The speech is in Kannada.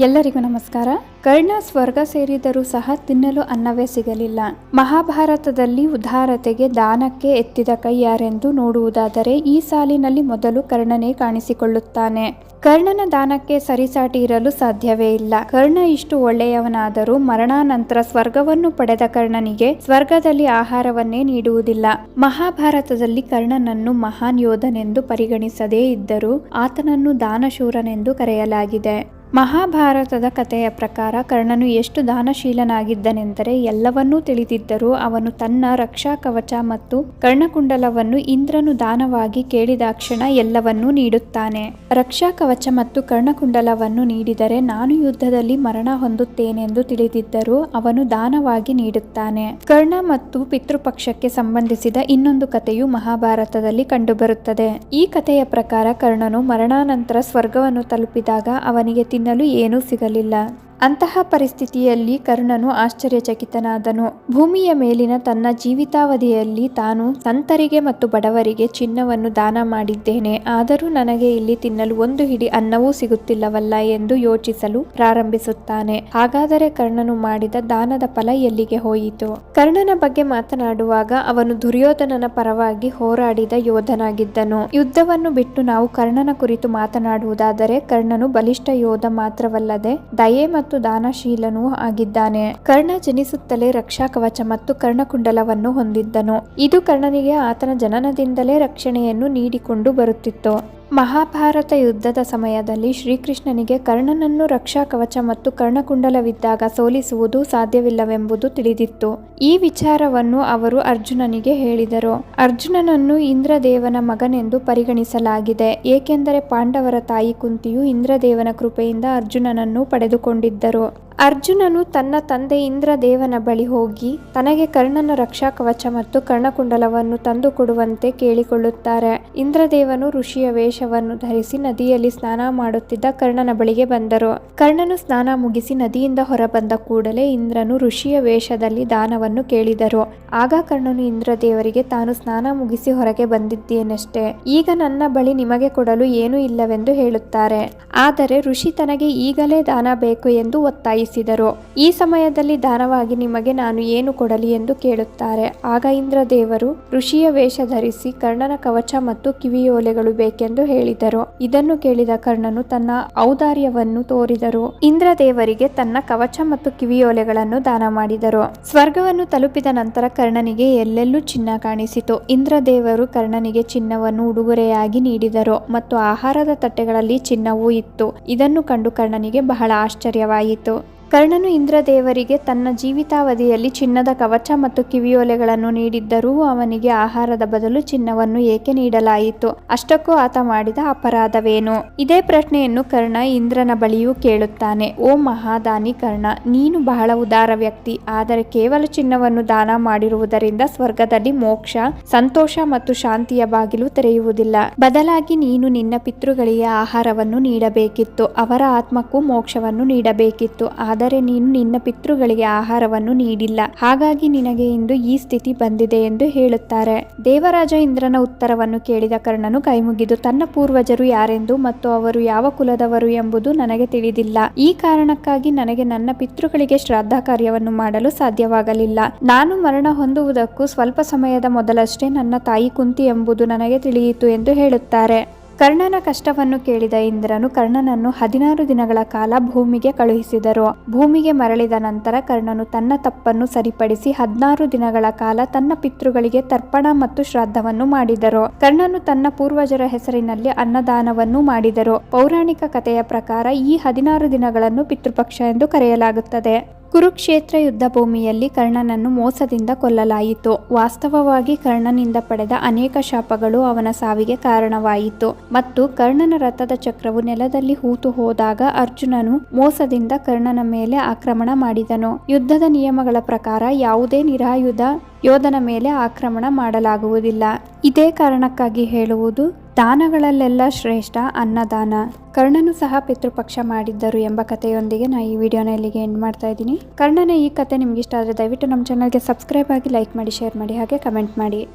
ಎಲ್ಲರಿಗೂ ನಮಸ್ಕಾರ. ಕರ್ಣ ಸ್ವರ್ಗ ಸೇರಿದರೂ ಸಹ ತಿನ್ನಲು ಅನ್ನವೇ ಸಿಗಲಿಲ್ಲ. ಮಹಾಭಾರತದಲ್ಲಿ ಉದಾರತೆಗೆ ದಾನಕ್ಕೆ ಎತ್ತಿದ ಕೈ ಯಾರೆಂದು ನೋಡುವುದಾದರೆ ಈ ಸಾಲಿನಲ್ಲಿ ಮೊದಲು ಕರ್ಣನೇ ಕಾಣಿಸಿಕೊಳ್ಳುತ್ತಾನೆ. ಕರ್ಣನ ದಾನಕ್ಕೆ ಸರಿಸಾಟಿ ಇರಲು ಸಾಧ್ಯವೇ ಇಲ್ಲ. ಕರ್ಣ ಇಷ್ಟು ಒಳ್ಳೆಯವನಾದರೂ ಮರಣಾನಂತರ ಸ್ವರ್ಗವನ್ನು ಪಡೆದ ಕರ್ಣನಿಗೆ ಸ್ವರ್ಗದಲ್ಲಿ ಆಹಾರವನ್ನೇ ನೀಡುವುದಿಲ್ಲ. ಮಹಾಭಾರತದಲ್ಲಿ ಕರ್ಣನನ್ನು ಮಹಾನ್ ಯೋಧನೆಂದು ಪರಿಗಣಿಸದೇ ಇದ್ದರೂ ಆತನನ್ನು ದಾನಶೂರನೆಂದು ಕರೆಯಲಾಗಿದೆ. ಮಹಾಭಾರತದ ಕಥೆಯ ಪ್ರಕಾರ ಕರ್ಣನು ಎಷ್ಟು ದಾನಶೀಲನಾಗಿದ್ದನೆಂದರೆ ಎಲ್ಲವನ್ನೂ ತಿಳಿದಿದ್ದರೂ ಅವನು ತನ್ನ ರಕ್ಷಾ ಕವಚ ಮತ್ತು ಕರ್ಣಕುಂಡಲವನ್ನು ಇಂದ್ರನು ದಾನವಾಗಿ ಕೇಳಿದಾಕ್ಷಣ ಎಲ್ಲವನ್ನೂ ನೀಡುತ್ತಾನೆ. ರಕ್ಷಾ ಕವಚ ಮತ್ತು ಕರ್ಣಕುಂಡಲವನ್ನು ನೀಡಿದರೆ ನಾನು ಯುದ್ಧದಲ್ಲಿ ಮರಣ ಹೊಂದುತ್ತೇನೆಂದು ತಿಳಿದಿದ್ದರೂ ಅವನು ದಾನವಾಗಿ ನೀಡುತ್ತಾನೆ. ಕರ್ಣ ಮತ್ತು ಪಿತೃಪಕ್ಷಕ್ಕೆ ಸಂಬಂಧಿಸಿದ ಇನ್ನೊಂದು ಕಥೆಯು ಮಹಾಭಾರತದಲ್ಲಿ ಕಂಡುಬರುತ್ತದೆ. ಈ ಕಥೆಯ ಪ್ರಕಾರ ಕರ್ಣನು ಮರಣಾನಂತರ ಸ್ವರ್ಗವನ್ನು ತಲುಪಿದಾಗ ಅವನಿಗೆ ತಿನ್ನಲು ಏನೂ ಸಿಗಲಿಲ್ಲ. ಅಂತಹ ಪರಿಸ್ಥಿತಿಯಲ್ಲಿ ಕರ್ಣನು ಆಶ್ಚರ್ಯಚಕಿತನಾದನು. ಭೂಮಿಯ ಮೇಲಿನ ತನ್ನ ಜೀವಿತಾವಧಿಯಲ್ಲಿ ತಾನು ಸಂತರಿಗೆ ಮತ್ತು ಬಡವರಿಗೆ ಚಿನ್ನವನ್ನು ದಾನ ಮಾಡಿದ್ದೇನೆ. ಆದರೂ ನನಗೆ ಇಲ್ಲಿ ತಿನ್ನಲು ಒಂದು ಹಿಡಿ ಅನ್ನವೂ ಸಿಗುತ್ತಿಲ್ಲವಲ್ಲ ಎಂದು ಯೋಚಿಸಲು ಪ್ರಾರಂಭಿಸುತ್ತಾನೆ. ಹಾಗಾದರೆ ಕರ್ಣನು ಮಾಡಿದ ದಾನದ ಫಲ ಎಲ್ಲಿಗೆ ಹೋಯಿತು? ಕರ್ಣನ ಬಗ್ಗೆ ಮಾತನಾಡುವಾಗ ಅವನು ದುರ್ಯೋಧನನ ಪರವಾಗಿ ಹೋರಾಡಿದ ಯೋಧನಾಗಿದ್ದನು. ಯುದ್ಧವನ್ನು ಬಿಟ್ಟು ನಾವು ಕರ್ಣನ ಕುರಿತು ಮಾತನಾಡುವುದಾದರೆ ಕರ್ಣನು ಬಲಿಷ್ಠ ಯೋಧ ಮಾತ್ರವಲ್ಲದೆ ದಯೆ ಮತ್ತು ದಾನಶೀಲನೂ ಆಗಿದ್ದಾನೆ. ಕರ್ಣ ಜನಿಸುತ್ತಲೇ ರಕ್ಷಾ ಕವಚ ಮತ್ತು ಕರ್ಣಕುಂಡಲವನ್ನು ಹೊಂದಿದ್ದನು. ಇದು ಕರ್ಣನಿಗೆ ಆತನ ಜನನದಿಂದಲೇ ರಕ್ಷಣೆಯನ್ನು ನೀಡಿಕೊಂಡು ಬರುತ್ತಿತ್ತು. ಮಹಾಭಾರತ ಯುದ್ಧದ ಸಮಯದಲ್ಲಿ ಶ್ರೀಕೃಷ್ಣನಿಗೆ ಕರ್ಣನನ್ನು ರಕ್ಷಾ ಕವಚ ಮತ್ತು ಕರ್ಣಕುಂಡಲವಿದ್ದಾಗ ಸೋಲಿಸುವುದು ಸಾಧ್ಯವಿಲ್ಲವೆಂಬುದು ತಿಳಿದಿತ್ತು. ಈ ವಿಚಾರವನ್ನು ಅವರು ಅರ್ಜುನನಿಗೆ ಹೇಳಿದರು. ಅರ್ಜುನನನ್ನು ಇಂದ್ರದೇವನ ಮಗನೆಂದು ಪರಿಗಣಿಸಲಾಗಿದೆ. ಏಕೆಂದರೆ ಪಾಂಡವರ ತಾಯಿ ಕುಂತಿಯು ಇಂದ್ರದೇವನ ಕೃಪೆಯಿಂದ ಅರ್ಜುನನನ್ನು ಪಡೆದುಕೊಂಡಿದ್ದರು. ಅರ್ಜುನನು ತನ್ನ ತಂದೆ ಇಂದ್ರದೇವನ ಬಳಿ ಹೋಗಿ ತನಗೆ ಕರ್ಣನ ರಕ್ಷಾ ಕವಚ ಮತ್ತು ಕರ್ಣಕುಂಡಲವನ್ನು ತಂದು ಕೊಡುವಂತೆ ಕೇಳಿಕೊಳ್ಳುತ್ತಾರೆ. ಇಂದ್ರದೇವನು ಋಷಿಯ ವೇಷವನ್ನು ಧರಿಸಿ ನದಿಯಲ್ಲಿ ಸ್ನಾನ ಮಾಡುತ್ತಿದ್ದ ಕರ್ಣನ ಬಳಿಗೆ ಬಂದರು. ಕರ್ಣನು ಸ್ನಾನ ಮುಗಿಸಿ ನದಿಯಿಂದ ಹೊರಬಂದ ಕೂಡಲೇ ಇಂದ್ರನು ಋಷಿಯ ವೇಷದಲ್ಲಿ ದಾನವನ್ನು ಕೇಳಿದರು. ಆಗ ಕರ್ಣನು ಇಂದ್ರದೇವರಿಗೆ, ತಾನು ಸ್ನಾನ ಮುಗಿಸಿ ಹೊರಗೆ ಬಂದಿದ್ದೇನಷ್ಟೇ ಈಗ ನನ್ನ ಬಳಿ ನಿಮಗೆ ಕೊಡಲು ಏನೂ ಇಲ್ಲವೆಂದು ಹೇಳುತ್ತಾರೆ. ಆದರೆ ಋಷಿ ತನಗೆ ಈಗಲೇ ದಾನ ಬೇಕು ಎಂದು ಒತ್ತಾಯಿಸಿದರು. ಈ ಸಮಯದಲ್ಲಿ ದಾನವಾಗಿ ನಿಮಗೆ ನಾನು ಏನು ಕೊಡಲಿ ಎಂದು ಕೇಳುತ್ತಾರೆ. ಆಗ ಇಂದ್ರ ದೇವರು ಋಷಿಯ ವೇಷ ಧರಿಸಿ ಕರ್ಣನ ಕವಚ ಮತ್ತು ಕಿವಿಯೋಲೆಗಳು ಬೇಕೆಂದು ಹೇಳಿದರು. ಇದನ್ನು ಕೇಳಿದ ಕರ್ಣನು ತನ್ನ ಔದಾರ್ಯವನ್ನು ತೋರಿದರು. ಇಂದ್ರದೇವರಿಗೆ ತನ್ನ ಕವಚ ಮತ್ತು ಕಿವಿಯೋಲೆಗಳನ್ನು ದಾನ ಮಾಡಿದರು. ಸ್ವರ್ಗವನ್ನು ತಲುಪಿದ ನಂತರ ಕರ್ಣನಿಗೆ ಎಲ್ಲೆಲ್ಲೂ ಚಿನ್ನ ಕಾಣಿಸಿತು. ಇಂದ್ರದೇವರು ಕರ್ಣನಿಗೆ ಚಿನ್ನವನ್ನು ಉಡುಗೊರೆಯಾಗಿ ನೀಡಿದರು ಮತ್ತು ಆಹಾರದ ತಟ್ಟೆಗಳಲ್ಲಿ ಚಿನ್ನವೂ ಇತ್ತು. ಇದನ್ನು ಕಂಡು ಕರ್ಣನಿಗೆ ಬಹಳ ಆಶ್ಚರ್ಯವಾಯಿತು. ಕರ್ಣನು ಇಂದ್ರದೇವರಿಗೆ ತನ್ನ ಜೀವಿತಾವಧಿಯಲ್ಲಿ ಚಿನ್ನದ ಕವಚ ಮತ್ತು ಕಿವಿಯೋಲೆಗಳನ್ನು ನೀಡಿದ್ದರೂ ಅವನಿಗೆ ಆಹಾರದ ಬದಲು ಚಿನ್ನವನ್ನು ಏಕೆ ನೀಡಲಾಯಿತು? ಅಷ್ಟಕ್ಕೂ ಆತ ಮಾಡಿದ ಅಪರಾಧವೇನು? ಇದೇ ಪ್ರಶ್ನೆಯನ್ನು ಕರ್ಣ ಇಂದ್ರನ ಬಳಿಯೂ ಕೇಳುತ್ತಾನೆ. ಓ ಮಹಾದಾನಿ ಕರ್ಣ, ನೀನು ಬಹಳ ಉದಾರ ವ್ಯಕ್ತಿ. ಆದರೆ ಕೇವಲ ಚಿನ್ನವನ್ನು ದಾನ ಮಾಡಿರುವುದರಿಂದ ಸ್ವರ್ಗದಲ್ಲಿ ಮೋಕ್ಷ, ಸಂತೋಷ ಮತ್ತು ಶಾಂತಿಯ ಬಾಗಿಲು ತೆರೆಯುವುದಿಲ್ಲ. ಬದಲಾಗಿ ನೀನು ನಿನ್ನ ಪಿತೃಗಳಿಗೆ ಆಹಾರವನ್ನು ನೀಡಬೇಕಿತ್ತು. ಅವರ ಆತ್ಮಕ್ಕೂ ಮೋಕ್ಷವನ್ನು ನೀಡಬೇಕಿತ್ತು. ಆದರೆ ನೀನು ನಿನ್ನ ಪಿತೃಗಳಿಗೆ ಆಹಾರವನ್ನು ನೀಡಿಲ್ಲ. ಹಾಗಾಗಿ ನಿನಗೆ ಇಂದು ಈ ಸ್ಥಿತಿ ಬಂದಿದೆ ಎಂದು ಹೇಳುತ್ತಾರೆ. ದೇವರಾಜ ಇಂದ್ರನ ಉತ್ತರವನ್ನು ಕೇಳಿದ ಕರ್ಣನು ಕೈಮುಗಿದು, ತನ್ನ ಪೂರ್ವಜರು ಯಾರೆಂದು ಮತ್ತು ಅವರು ಯಾವ ಕುಲದವರು ಎಂಬುದು ನನಗೆ ತಿಳಿದಿಲ್ಲ. ಈ ಕಾರಣಕ್ಕಾಗಿ ನನಗೆ ನನ್ನ ಪಿತೃಗಳಿಗೆ ಶ್ರಾದ್ದ ಕಾರ್ಯವನ್ನು ಮಾಡಲು ಸಾಧ್ಯವಾಗಲಿಲ್ಲ. ನಾನು ಮರಣ ಹೊಂದುವುದಕ್ಕೂ ಸ್ವಲ್ಪ ಸಮಯದ ಮೊದಲಷ್ಟೇ ನನ್ನ ತಾಯಿ ಕುಂತಿ ಎಂಬುದು ನನಗೆ ತಿಳಿಯಿತು ಎಂದು ಹೇಳುತ್ತಾರೆ. ಕರ್ಣನ ಕಷ್ಟವನ್ನು ಕೇಳಿದ ಇಂದ್ರನು ಕರ್ಣನನ್ನು ಹದಿನಾರು ದಿನಗಳ ಕಾಲ ಭೂಮಿಗೆ ಕಳುಹಿಸಿದರು. ಭೂಮಿಗೆ ಮರಳಿದ ನಂತರ ಕರ್ಣನು ತನ್ನ ತಪ್ಪನ್ನು ಸರಿಪಡಿಸಿ ಹದಿನಾರು ದಿನಗಳ ಕಾಲ ತನ್ನ ಪಿತೃಗಳಿಗೆ ತರ್ಪಣ ಮತ್ತು ಶ್ರಾದ್ದವನ್ನು ಮಾಡಿದರು. ಕರ್ಣನು ತನ್ನ ಪೂರ್ವಜರ ಹೆಸರಿನಲ್ಲಿ ಅನ್ನದಾನವನ್ನು ಮಾಡಿದರು. ಪೌರಾಣಿಕ ಕಥೆಯ ಪ್ರಕಾರ ಈ ಹದಿನಾರು ದಿನಗಳನ್ನು ಪಿತೃಪಕ್ಷ ಎಂದು ಕರೆಯಲಾಗುತ್ತದೆ. ಕುರುಕ್ಷೇತ್ರ ಯುದ್ಧ ಭೂಮಿಯಲ್ಲಿ ಕರ್ಣನನ್ನು ಮೋಸದಿಂದ ಕೊಲ್ಲಲಾಯಿತು. ವಾಸ್ತವವಾಗಿ ಕರ್ಣನಿಂದ ಪಡೆದ ಅನೇಕ ಶಾಪಗಳು ಅವನ ಸಾವಿಗೆ ಕಾರಣವಾಯಿತು. ಮತ್ತು ಕರ್ಣನ ರಥದ ಚಕ್ರವು ನೆಲದಲ್ಲಿ ಹೂತು ಹೋದಾಗ ಅರ್ಜುನನು ಮೋಸದಿಂದ ಕರ್ಣನ ಮೇಲೆ ಆಕ್ರಮಣ ಮಾಡಿದನು. ಯುದ್ಧದ ನಿಯಮಗಳ ಪ್ರಕಾರ ಯಾವುದೇ ನಿರಾಯುಧ ಯೋಧನ ಮೇಲೆ ಆಕ್ರಮಣ ಮಾಡಲಾಗುವುದಿಲ್ಲ. ಇದೇ ಕಾರಣಕ್ಕಾಗಿ ಹೇಳುವುದು, ದಾನಗಳಲ್ಲೆಲ್ಲ ಶ್ರೇಷ್ಠ ಅನ್ನದಾನ. ಕರ್ಣನು ಸಹ ಪಿತೃಪಕ್ಷ ಮಾಡಿದ್ದರು ಎಂಬ ಕಥೆಯೊಂದಿಗೆ ನಾ ಈ ವಿಡಿಯೋನ ಇಲ್ಲಿಗೆ ಎಂಡ್ ಮಾಡ್ತಾ ಇದ್ದೀನಿ. ಕರ್ಣನ ಈ ಕತೆ ನಿಮ್ಗೆ ಇಷ್ಟ ಆದರೆ ದಯವಿಟ್ಟು ನಮ್ಮ ಚಾನಲ್ಗೆ ಸಬ್ಸ್ಕ್ರೈಬ್ ಆಗಿ ಲೈಕ್ ಮಾಡಿ ಶೇರ್ ಮಾಡಿ, ಹಾಗೆ ಕಮೆಂಟ್ ಮಾಡಿ.